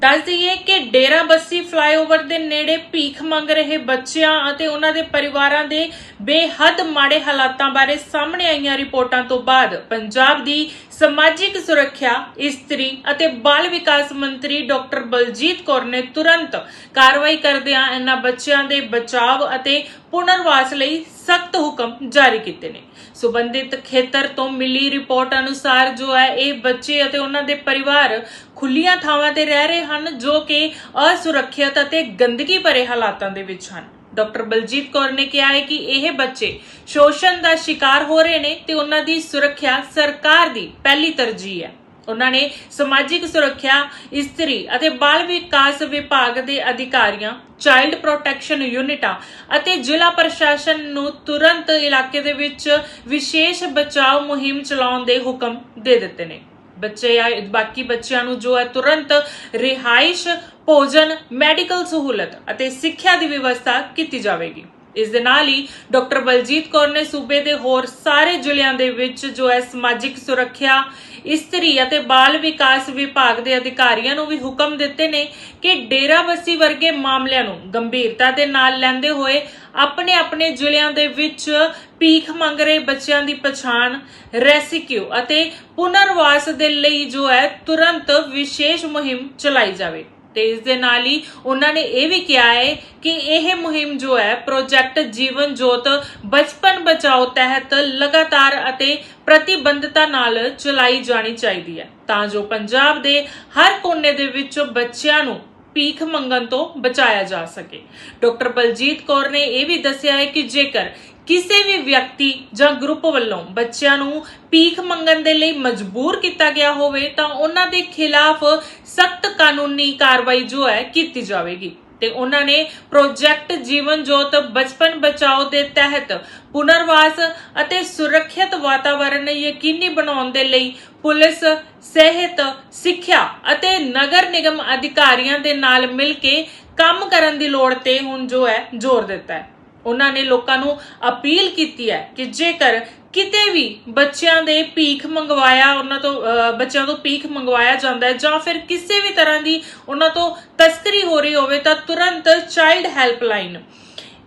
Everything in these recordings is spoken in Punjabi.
ਦੱਸ ਦਈਏ ਕਿ ਡੇਰਾ ਬੱਸੀ ਫਲਾਈਓਵਰ ਦੇ ਨੇੜੇ ਭੀਖ ਮੰਗ ਰਹੇ ਬੱਚਿਆਂ ਅਤੇ ਉਹਨਾਂ ਦੇ ਪਰਿਵਾਰਾਂ ਦੇ ਬੇਹੱਦ ਮਾੜੇ ਹਾਲਾਤਾਂ ਬਾਰੇ ਸਾਹਮਣੇ ਆਈਆਂ ਰਿਪੋਰਟਾਂ ਤੋਂ ਬਾਅਦ ਪੰਜਾਬ ਦੀ ਸਮਾਜਿਕ ਸੁਰੱਖਿਆ, ਇਸਤਰੀ ਅਤੇ ਬਾਲ ਵਿਕਾਸ ਮੰਤਰੀ ਡਾਕਟਰ ਬਲਜੀਤ ਕੌਰ ਨੇ ਤੁਰੰਤ ਕਾਰਵਾਈ ਕਰਦਿਆਂ ਇਹਨਾਂ ਬੱਚਿਆਂ ਦੇ ਬਚਾਵ ਅਤੇ ਪੁਨਰਵਾਸ ਲਈ ਸਖਤ ਹੁਕਮ ਜਾਰੀ ਕੀਤੇ ਨੇ। ਸਬੰਧਿਤ ਖੇਤਰ ਤੋਂ ਮਿਲੀ ਰਿਪੋਰਟ ਅਨੁਸਾਰ ਜੋ ਹੈ, ਇਹ ਬੱਚੇ ਅਤੇ ਉਹਨਾਂ ਦੇ ਪਰਿਵਾਰ ਖੁੱਲੀਆਂ ਥਾਵਾਂ ਤੇ ਰਹਿ ਰਹੇ ਹਨ, ਜੋ ਕਿ ਅਸੁਰੱਖਿਅਤ ਅਤੇ ਗੰਦਗੀ ਭਰੇ ਹਾਲਾਤਾਂ ਦੇ ਵਿੱਚ ਹਨ। ਡਾਕਟਰ ਬਲਜੀਤ ਕੌਰ ਨੇ ਕਿਹਾ ਹੈ ਕਿ ਇਹ ਬੱਚੇ ਸ਼ੋਸ਼ਣ ਦਾ ਸ਼ਿਕਾਰ ਹੋ ਰਹੇ ਨੇ ਤੇ ਉਹਨਾਂ ਦੀ ਸੁਰੱਖਿਆ ਸਰਕਾਰ ਦੀ ਪਹਿਲੀ ਤਰਜੀਹ ਹੈ। ਉਹਨਾਂ ਨੇ ਸਮਾਜਿਕ ਸੁਰੱਖਿਆ, ਇਸਤਰੀ ਅਤੇ ਬਾਲ ਵਿਕਾਸ ਵਿਭਾਗ ਦੇ ਅਧਿਕਾਰੀਆਂ, ਚਾਈਲਡ ਪ੍ਰੋਟੈਕਸ਼ਨ ਯੂਨਿਟਾਂ ਅਤੇ ਜ਼ਿਲ੍ਹਾ ਪ੍ਰਸ਼ਾਸਨ ਨੂੰ ਤੁਰੰਤ ਇਲਾਕੇ ਦੇ ਵਿੱਚ ਵਿਸ਼ੇਸ਼ ਬਚਾਓ ਮੁਹਿੰਮ ਚਲਾਉਣ ਦੇ ਹੁਕਮ ਦੇ ਦਿੱਤੇ ਨੇ। ਬੱਚੇ ਜਾਂ ਬਾਕੀ ਬੱਚਿਆਂ ਨੂੰ ਜੋ ਹੈ ਤੁਰੰਤ ਰਿਹਾਇਸ਼, ਭੋਜਨ ਮੈਡੀਕਲ ਸਹੂਲਤ ਅਤੇ ਸਿੱਖਿਆ ਦੀ ਵਿਵਸਥਾ ਕੀਤੀ ਜਾਵੇਗੀ। ਇਸ ਦੇ ਨਾਲ ਹੀ ਡਾਕਟਰ ਬਲਜੀਤ ਕੌਰ ਨੇ ਸੂਬੇ ਦੇ ਹੋਰ ਸਾਰੇ ਜ਼ਿਲ੍ਹਿਆਂ ਦੇ ਵਿੱਚ ਜੋ ਹੈ ਸਮਾਜਿਕ ਸੁਰੱਖਿਆ, ਇਸਤਰੀ ਅਤੇ ਬਾਲ ਵਿਕਾਸ ਵਿਭਾਗ ਦੇ ਅਧਿਕਾਰੀਆਂ ਨੂੰ ਵੀ ਹੁਕਮ ਦਿੱਤੇ ਨੇ ਕਿ ਡੇਰਾਬੱਸੀ ਵਰਗੇ ਮਾਮਲਿਆਂ ਨੂੰ ਗੰਭੀਰਤਾ ਦੇ ਨਾਲ ਲੈਂਦੇ ਹੋਏ ਆਪਣੇ ਆਪਣੇ ਜ਼ਿਲ੍ਹਿਆਂ ਦੇ ਵਿੱਚ ਭੀਖ ਮੰਗ ਰਹੇ ਬੱਚਿਆਂ ਦੀ ਪਛਾਣ, ਰੈਸਕਿਊ ਅਤੇ ਪੁਨਰਵਾਸ ਦੇ ਲਈ ਜੋ ਹੈ ਤੁਰੰਤ ਵਿਸ਼ੇਸ਼ ਮੁਹਿੰਮ ਚਲਾਈ ਜਾਵੇ। ਤੇ ਇਸ ਦੇ ਨਾਲ ਹੀ ਉਹਨਾਂ ਨੇ ਇਹ ਵੀ ਕਿਹਾ ਹੈ ਕਿ ਇਹ ਮੁਹਿੰਮ ਜੋ ਹੈ ਪ੍ਰੋਜੈਕਟ ਜੀਵਨ ਜੋਤ ਬਚਪਨ ਬਚਾਓ ਤਹਿਤ ਲਗਾਤਾਰ ਅਤੇ ਪ੍ਰਤੀਬੰਧਤਾ ਨਾਲ ਚਲਾਈ ਜਾਣੀ ਚਾਹੀਦੀ ਹੈ। ਤਾਂ ਜੋ ਪੰਜਾਬ ਦੇ ਹਰ ਕੋਨੇ ਦੇ ਵਿੱਚ ਬੱਚਿਆਂ ਨੂੰ ਭੀਖ ਮੰਗਣ ਤੋਂ ਬਚਾਇਆ ਜਾ ਸਕੇ। ਡਾਕਟਰ ਬਲਜੀਤ ਕੌਰ ਨੇ ਇਹ ਵੀ ਦੱਸਿਆ ਹੈ ਕਿ ਜੇਕਰ ਕਿਸੇ ਵੀ ਵਿਅਕਤੀ ਜਾਂ ਗਰੁੱਪ ਵੱਲੋਂ ਬੱਚਿਆਂ ਨੂੰ ਭੀਖ ਮੰਗਣ ਦੇ ਲਈ ਮਜਬੂਰ ਕੀਤਾ ਗਿਆ ਹੋਵੇ ਤਾਂ ਉਹਨਾਂ ਦੇ ਖਿਲਾਫ ਸਖਤ ਕਾਨੂੰਨੀ ਕਾਰਵਾਈ ਜੋ ਹੈ ਕੀਤੀ ਜਾਵੇਗੀ। ਤੇ ਉਹਨਾਂ ਨੇ ਪ੍ਰੋਜੈਕਟ ਜੀਵਨ ਜੋਤ ਬਚਪਨ ਬਚਾਓ ਦੇ ਤਹਿਤ ਪੁਨਰਵਾਸ ਅਤੇ ਸੁਰੱਖਿਅਤ ਵਾਤਾਵਰਣ ਯਕੀਨੀ ਬਣਾਉਣ ਦੇ ਲਈ ਪੁਲਿਸ, ਸਿਹਤ, ਸਿੱਖਿਆ ਅਤੇ ਨਗਰ ਨਿਗਮ ਅਧਿਕਾਰੀਆਂ ਦੇ ਨਾਲ ਮਿਲ ਕੇ ਕੰਮ ਕਰਨ ਦੀ ਲੋੜ ਤੇ ਹੁਣ ਜੋ ਹੈ ਜ਼ੋਰ ਦਿੱਤਾ ਹੈ। ਉਹਨਾਂ ਨੇ ਲੋਕਾਂ ਨੂੰ ਅਪੀਲ ਕੀਤੀ ਹੈ ਕਿ ਜੇਕਰ ਕਿਤੇ ਵੀ ਬੱਚਿਆਂ ਦੇ ਭੀਖ ਮੰਗਵਾਇਆ ਉਹਨਾਂ ਤੋਂ ਬੱਚਿਆਂ ਤੋਂ ਭੀਖ ਮੰਗਵਾਇਆ ਜਾਂਦਾ ਹੈ ਜਾਂ ਫਿਰ ਕਿਸੇ ਵੀ ਤਰ੍ਹਾਂ ਦੀ ਉਹਨਾਂ ਤੋਂ ਤਸਕਰੀ ਹੋ ਰਹੀ ਹੋਵੇ ਤਾਂ ਤੁਰੰਤ ਚਾਈਲਡ ਹੈਲਪਲਾਈਨ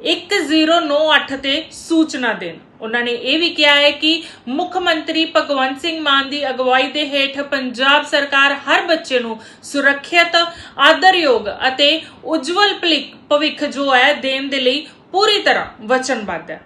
1098 ਤੇ ਸੂਚਨਾ ਦੇਣ। ਉਹਨਾਂ ਨੇ ਇਹ ਵੀ ਕਿਹਾ ਹੈ ਕਿ ਮੁੱਖ ਮੰਤਰੀ ਭਗਵੰਤ ਸਿੰਘ ਮਾਨ ਦੀ ਅਗਵਾਈ ਦੇ ਹੇਠ ਪੰਜਾਬ ਸਰਕਾਰ ਹਰ ਬੱਚੇ ਨੂੰ ਸੁਰੱਖਿਅਤ, ਆਦਰਯੋਗ ਅਤੇ ਉਜਵਲ ਭਲਿ- ਭਵਿੱਖ ਜੋ ਹੈ ਦੇਣ ਦੇ ਲਈ ਪੂਰੀ ਤਰ੍ਹਾਂ ਵਚਨਬੱਧ ਹੈ।